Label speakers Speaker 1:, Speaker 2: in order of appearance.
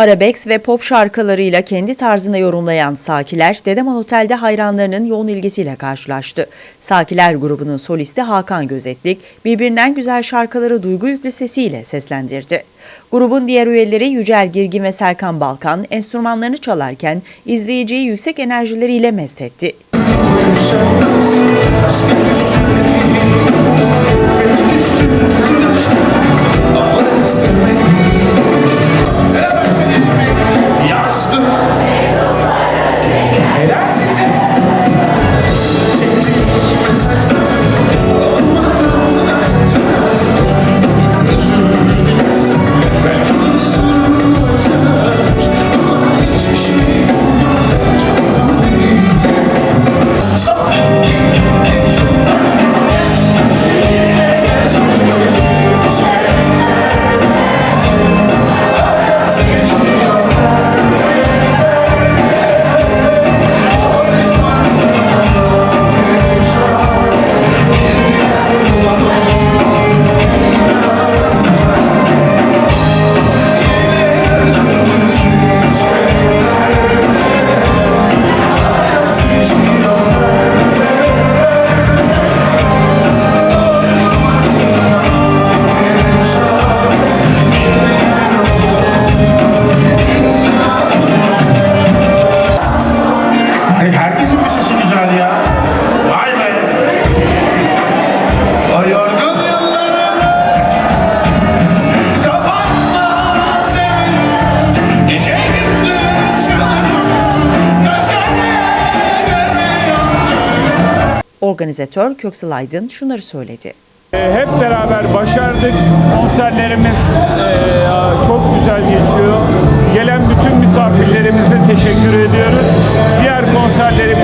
Speaker 1: Arabex ve pop şarkılarıyla kendi tarzında yorumlayan Sakiler, Dedeman Otel'de hayranlarının yoğun ilgisiyle karşılaştı. Sakiler grubunun solisti Hakan Gözetlik, birbirinden güzel şarkıları duygu yüklü sesiyle seslendirdi. Grubun diğer üyeleri Yücel Girgin ve Serkan Balkan enstrümanlarını çalarken izleyiciyi yüksek enerjileriyle mest etti.
Speaker 2: Yazdım Ay herkesin bir sesi güzel ya. Vay be. O yorgun yıllarım Kapanma sevgilim Gece gündüz yanarım Gözlerine göre yandım
Speaker 1: Organizatör Köksal Aydın şunları söyledi.
Speaker 3: Hep beraber başardık. Konserlerimiz e, Grande de